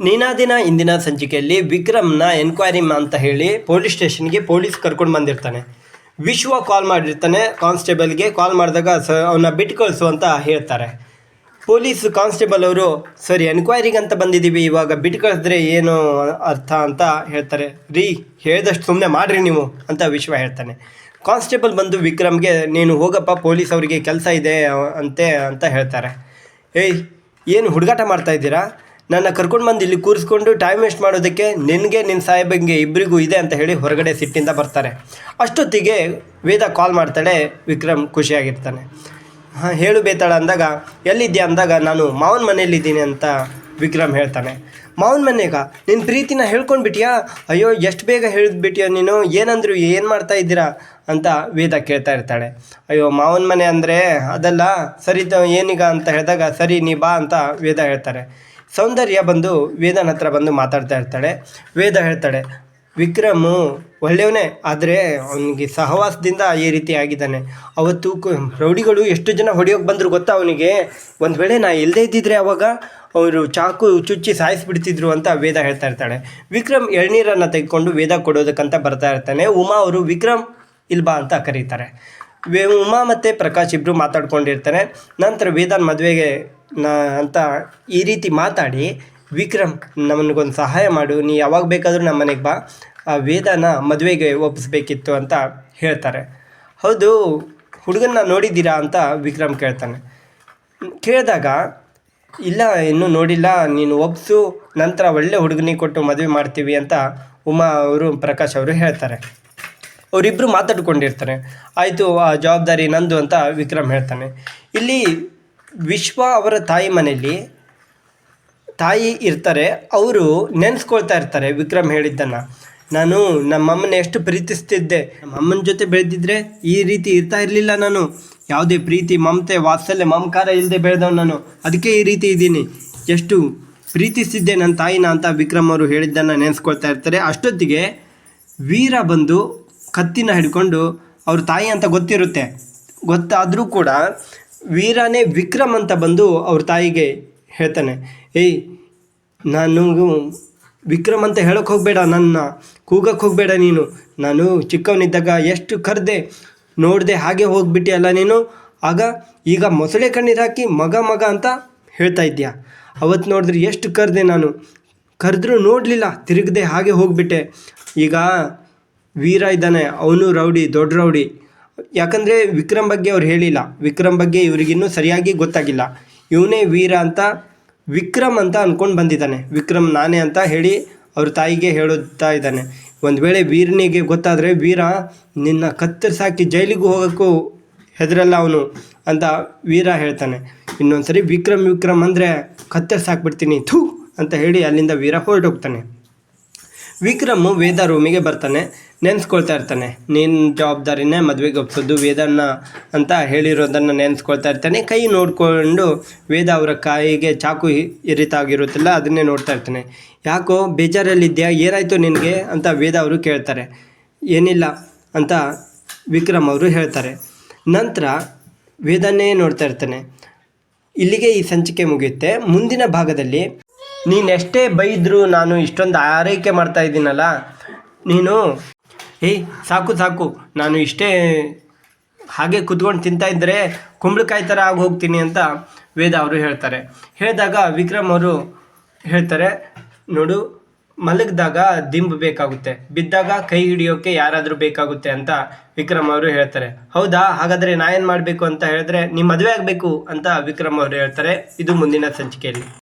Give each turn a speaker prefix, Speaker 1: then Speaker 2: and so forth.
Speaker 1: ನೀನಾದಿನ ಇಂದಿನ ಸಂಚಿಕೆಯಲ್ಲಿ ವಿಕ್ರಮ್ನ ಎನ್ಕ್ವೈರಿ ಅಂತ ಹೇಳಿ ಪೊಲೀಸ್ ಸ್ಟೇಷನ್ಗೆ ಪೊಲೀಸ್ ಕರ್ಕೊಂಡು ಬಂದಿರ್ತಾನೆ. ವಿಶ್ವ ಕಾಲ್ ಮಾಡಿರ್ತಾನೆ ಕಾನ್ಸ್ಟೇಬಲ್ಗೆ ಕಾಲ್ ಮಾಡಿದಾಗ ಸ ಅವನ್ನ ಬಿಟ್ಟು ಕಳಿಸು ಅಂತ ಹೇಳ್ತಾರೆ. ಪೊಲೀಸ್ ಕಾನ್ಸ್ಟೇಬಲ್ ಅವರು, ಸರಿ ಎನ್ಕ್ವೈರಿಗೆ ಅಂತ ಬಂದಿದ್ದೀವಿ, ಇವಾಗ ಬಿಟ್ಟು ಕಳಿಸಿದ್ರೆ ಏನು ಅರ್ಥ ಅಂತ ಹೇಳ್ತಾರೆ. ರೀ, ಹೇಳ್ದಷ್ಟು ಸುಮ್ಮನೆ ಮಾಡಿರಿ ನೀವು, ಅಂತ ವಿಶ್ವ ಹೇಳ್ತಾನೆ. ಕಾನ್ಸ್ಟೇಬಲ್ ಬಂದು ವಿಕ್ರಮ್ಗೆ, ನೀನು ಹೋಗಪ್ಪ ಪೊಲೀಸ್ ಅವರಿಗೆ ಕೆಲಸ ಇದೆ ಅಂತೆ, ಅಂತ ಹೇಳ್ತಾರೆ. ಏಯ್, ಏನು ಹುಡುಗಾಟ ಮಾಡ್ತಾ ಇದ್ದೀರಾ? ನನ್ನ ಕರ್ಕೊಂಡು ಬಂದು ಇಲ್ಲಿ ಕೂರಿಸ್ಕೊಂಡು ಟೈಮ್ ವೇಸ್ಟ್ ಮಾಡೋದಕ್ಕೆ ನಿನಗೆ ನಿನ್ನ ಸಾಹೇಬಂಗೆ ಇಬ್ಬರಿಗೂ ಇದೆ ಅಂತ ಹೇಳಿ ಹೊರಗಡೆ ಸಿಟ್ಟಿಂದ ಬರ್ತಾರೆ. ಅಷ್ಟೊತ್ತಿಗೆ ವೇದ ಕಾಲ್ ಮಾಡ್ತಾಳೆ, ವಿಕ್ರಮ್ ಖುಷಿಯಾಗಿರ್ತಾನೆ. ಹಾಂ, ಹೇಳು ಬೇತಾಳ ಅಂದಾಗ, ಎಲ್ಲಿದ್ಯಾ ಅಂದಾಗ ನಾನು ಮಾವನ ಮನೆಯಲ್ಲಿದ್ದೀನಿ ಅಂತ ವಿಕ್ರಮ್ ಹೇಳ್ತಾನೆ. ಮಾವನ ಮನೆಗ ನಿನ್ನ ಪ್ರೀತಿನ ಹೇಳ್ಕೊಂಡ್ಬಿಟ್ಟಿಯಾ ಅಯ್ಯೋ, ಎಷ್ಟು ಬೇಗ ಹೇಳಿದ್ಬಿಟ್ಟಿಯೋ ನೀನು? ಏನಂದ್ರು ಏನು ಮಾಡ್ತಾ ಇದ್ದೀರಾ? ಅಂತ ವೇದ ಕೇಳ್ತಾ ಇರ್ತಾಳೆ. ಅಯ್ಯೋ, ಮಾವನ ಮನೆ ಅಂದರೆ ಅದಲ್ಲ, ಸರಿ ಏನೀಗ ಅಂತ ಹೇಳಿದಾಗ, ಸರಿ, ನೀ ಬಾ ಅಂತ ವೇದ ಹೇಳ್ತಾರೆ. ಸೌಂದರ್ಯ ಬಂದು ವೇದನ ಹತ್ರ ಬಂದು ಮಾತಾಡ್ತಾ ಇರ್ತಾಳೆ. ವೇದ ಹೇಳ್ತಾಳೆ, ವಿಕ್ರಮು ಒಳ್ಳೆಯವನೇ, ಆದರೆ ಅವನಿಗೆ ಸಹವಾಸದಿಂದ ಈ ರೀತಿ ಆಗಿದ್ದಾನೆ. ಅವತ್ತು ರೌಡಿಗಳು ಎಷ್ಟು ಜನ ಹೊಡಿಯೋಕೆ ಬಂದರು ಗೊತ್ತಾ ಅವನಿಗೆ? ಒಂದು ವೇಳೆ ನಾ ಇಲ್ಲದೇ ಇದ್ದಿದ್ರೆ ಅವಾಗ ಅವರು ಚಾಕು ಚುಚ್ಚಿ ಸಾಯಿಸಿಬಿಡ್ತಿದ್ರು ಅಂತ ವೇದ ಹೇಳ್ತಾ ಇರ್ತಾಳೆ. ವಿಕ್ರಮ್ ಎಳ್ನೀರನ್ನು ತೆಗೆದುಕೊಂಡು ವೇದ ಕೊಡೋದಕ್ಕಂತ ಬರ್ತಾ ಇರ್ತಾನೆ. ಉಮಾ ಅವರು, ವಿಕ್ರಮ್, ಇಲ್ಬಾ ಅಂತ ಕರೀತಾರೆ. ವೇ ಉಮಾ ಮತ್ತು ಪ್ರಕಾಶ್ ಇಬ್ಬರು ಮಾತಾಡ್ಕೊಂಡಿರ್ತಾರೆ. ನಂತರ ವೇದಾನ್ ಮದುವೆಗೆ ನಾ ಅಂತ ಈ ರೀತಿ ಮಾತಾಡಿ, ವಿಕ್ರಮ್, ನಮಗೊಂದು ಸಹಾಯ ಮಾಡು. ನೀ ಯಾವಾಗ ಬೇಕಾದರೂ ನಮ್ಮ ಮನೆಗೆ ಬಾ. ಆ ವೇದಾನ ಮದುವೆಗೆ ಒಪ್ಪಿಸ್ಬೇಕಿತ್ತು ಅಂತ ಹೇಳ್ತಾರೆ. ಹೌದು, ಹುಡುಗನ್ನ ನೋಡಿದ್ದೀರಾ ಅಂತ ವಿಕ್ರಮ್ ಕೇಳ್ತಾನೆ. ಕೇಳಿದಾಗ, ಇಲ್ಲ, ಇನ್ನೂ ನೋಡಿಲ್ಲ. ನೀನು ಒಪ್ಸು. ನಂತರ ಒಳ್ಳೆ ಹುಡುಗನಿಗೆ ಕೊಟ್ಟು ಮದುವೆ ಮಾಡ್ತೀವಿ ಅಂತ ಉಮಾ ಅವರು, ಪ್ರಕಾಶ್ ಅವರು ಹೇಳ್ತಾರೆ. ಅವರಿಬ್ಬರು ಮಾತಾಡ್ಕೊಂಡಿರ್ತಾರೆ. ಆಯಿತು, ಆ ಜವಾಬ್ದಾರಿ ನಂದು ಅಂತ ವಿಕ್ರಮ್ ಹೇಳ್ತಾನೆ. ಇಲ್ಲಿ ವಿಶ್ವ ಅವರ ತಾಯಿ ಮನೆಯಲ್ಲಿ ತಾಯಿ ಇರ್ತಾರೆ. ಅವರು ನೆನೆಸ್ಕೊಳ್ತಾ ಇರ್ತಾರೆ ವಿಕ್ರಮ್ ಹೇಳಿದ್ದನ್ನು. ನಾನು ನಮ್ಮಮ್ಮನ ಎಷ್ಟು ಪ್ರೀತಿಸ್ತಿದ್ದೆ. ನಮ್ಮಮ್ಮನ ಜೊತೆ ಬೆಳೆದಿದ್ರೆ ಈ ರೀತಿ ಇರ್ತಾ ಇರಲಿಲ್ಲ ನಾನು. ಯಾವುದೇ ಪ್ರೀತಿ, ಮಮತೆ, ವಾತ್ಸಲ್ಯ, ಮಮಕಾರ ಇಲ್ಲದೆ ಬೆಳೆದವ್ ನಾನು. ಅದಕ್ಕೆ ಈ ರೀತಿ ಇದ್ದೀನಿ. ಎಷ್ಟು ಪ್ರೀತಿಸಿದ್ದೆ ನನ್ನ ತಾಯಿನ ಅಂತ ವಿಕ್ರಮ್ ಅವರು ಹೇಳಿದ್ದನ್ನು ನೆನೆಸ್ಕೊಳ್ತಾ ಇರ್ತಾರೆ. ಅಷ್ಟೊತ್ತಿಗೆ ವೀರ ಬಂದು ಕತ್ತಿನ ಹಿಡ್ಕೊಂಡು ಅವ್ರ ತಾಯಿ ಅಂತ ಗೊತ್ತಿರುತ್ತೆ. ಗೊತ್ತಾದರೂ ಕೂಡ ವೀರನೇ ವಿಕ್ರಮ್ ಅಂತ ಬಂದು ಅವ್ರ ತಾಯಿಗೆ ಹೇಳ್ತಾನೆ, ಏಯ್, ನಾನು ವಿಕ್ರಮ್ ಅಂತ ಹೇಳೋಕೆ ಹೋಗಬೇಡ, ನನ್ನ ಕೂಗಕ್ಕೆ ಹೋಗಬೇಡ ನೀನು. ನಾನು ಚಿಕ್ಕವನಿದ್ದಾಗ ಎಷ್ಟು ಕರೆದೆ, ನೋಡಿದೆ ಹಾಗೆ ಹೋಗ್ಬಿಟ್ಟಿಯಲ್ಲ ನೀನು. ಆಗ ಈಗ ಮೊಸಳೆ ಕಣ್ಣೀರು ಹಾಕಿ ಮಗ ಮಗ ಅಂತ ಹೇಳ್ತಾ ಇದ್ದೀಯ? ಅವತ್ತು ನೋಡಿದ್ರೆ ಎಷ್ಟು ಕರೆದೆ ನಾನು. ಕರೆದ್ರೂ ನೋಡಲಿಲ್ಲ, ತಿರುಗದೆ ಹಾಗೆ ಹೋಗಿಬಿಟ್ಟೆ. ಈಗ ವೀರ ಇದ್ದಾನೆ, ಅವನು ರೌಡಿ, ದೊಡ್ಡ ರೌಡಿ. ಯಾಕಂದರೆ ವಿಕ್ರಮ್ ಬಗ್ಗೆ ಅವ್ರು ಹೇಳಿಲ್ಲ. ವಿಕ್ರಮ್ ಬಗ್ಗೆ ಇವ್ರಿಗಿನ್ನೂ ಸರಿಯಾಗಿ ಗೊತ್ತಾಗಿಲ್ಲ. ಇವನೇ ವೀರ ಅಂತ, ವಿಕ್ರಮ್ ಅಂತ ಅಂದ್ಕೊಂಡು ಬಂದಿದ್ದಾನೆ. ವಿಕ್ರಮ್ ನಾನೇ ಅಂತ ಹೇಳಿ ಅವ್ರ ತಾಯಿಗೆ ಹೇಳುತ್ತಾ ಇದ್ದಾನೆ. ಒಂದು ವೇಳೆ ವೀರನಿಗೆ ಗೊತ್ತಾದರೆ, ವೀರ, ನಿನ್ನ ಕತ್ತರಿಸಾಕಿ ಜೈಲಿಗೂ ಹೋಗೋಕ್ಕೂ ಹೆದರಲ್ಲ ಅವನು ಅಂತ ವೀರ ಹೇಳ್ತಾನೆ. ಇನ್ನೊಂದು ಸರಿ ವಿಕ್ರಮ್ ವಿಕ್ರಮ್ ಅಂದರೆ ಕತ್ತರಿಸಾಕ್ಬಿಡ್ತೀನಿ ಥೂ ಅಂತ ಹೇಳಿ ಅಲ್ಲಿಂದ ವೀರ ಹೊರಟೋಗ್ತಾನೆ. ವಿಕ್ರಮ್ ವೇದ ರೂಮಿಗೆ ಬರ್ತಾನೆ. ನೆನೆಸ್ಕೊಳ್ತಾ ಇರ್ತಾನೆ. ನಿನ್ನ ಜವಾಬ್ದಾರಿನೇ ಮದುವೆಗೆ ಒಪ್ಸೋದು ವೇದನ್ನ ಅಂತ ಹೇಳಿರೋದನ್ನು ನೆನೆಸ್ಕೊಳ್ತಾ ಇರ್ತಾನೆ. ಕೈ ನೋಡಿಕೊಂಡು ವೇದ ಅವರ ಕೈಗೆ ಚಾಕು ಇರಿತಾಗಿರುತ್ತಲ್ಲ ಅದನ್ನೇ ನೋಡ್ತಾ ಇರ್ತಾನೆ. ಯಾಕೋ ಬೇಜಾರಲ್ಲಿದ್ಯಾ, ಏನಾಯಿತು ನಿನಗೆ ಅಂತ ವೇದ ಅವರು ಕೇಳ್ತಾರೆ. ಏನಿಲ್ಲ ಅಂತ ವಿಕ್ರಮ್ ಅವರು ಹೇಳ್ತಾರೆ. ನಂತರ ವೇದನೇ ನೋಡ್ತಾ ಇರ್ತಾನೆ. ಇಲ್ಲಿಗೆ ಈ ಸಂಚಿಕೆ ಮುಗಿಯುತ್ತೆ. ಮುಂದಿನ ಭಾಗದಲ್ಲಿ ನೀನೆಷ್ಟೇ ಬೈದರೂ ನಾನು ಇಷ್ಟೊಂದು ಆರೈಕೆ ಮಾಡ್ತಾ ಇದ್ದೀನಲ್ಲ, ನೀನು ಏಯ್ ಸಾಕು ಸಾಕು. ನಾನು ಇಷ್ಟೇ ಹಾಗೆ ಕುತ್ಕೊಂಡು ತಿಂತಾ ಇದ್ದರೆ ಕುಂಬಳಕಾಯಿ ಥರ ಆಗಿ ಹೋಗ್ತೀನಿ ಅಂತ ವೇದ ಅವರು ಹೇಳ್ತಾರೆ. ಹೇಳಿದಾಗ ವಿಕ್ರಮ್ ಅವರು ಹೇಳ್ತಾರೆ, ನೋಡು, ಮಲಗಿದಾಗ ದಿಂಬು ಬೇಕಾಗುತ್ತೆ. ಬಿದ್ದಾಗ ಕೈ ಹಿಡಿಯೋಕ್ಕೆ ಯಾರಾದರೂ ಬೇಕಾಗುತ್ತೆ ಅಂತ ವಿಕ್ರಮ್ ಅವರು ಹೇಳ್ತಾರೆ. ಹೌದಾ? ಹಾಗಾದರೆ ನಾ ಏನು ಮಾಡಬೇಕು ಅಂತ ಹೇಳಿದ್ರೆ ನಿಮ್ಮ ಮದುವೆ ಆಗಬೇಕು ಅಂತ ವಿಕ್ರಮ್ ಅವರು ಹೇಳ್ತಾರೆ. ಇದು ಮುಂದಿನ ಸಂಚಿಕೆಯಲ್ಲಿ.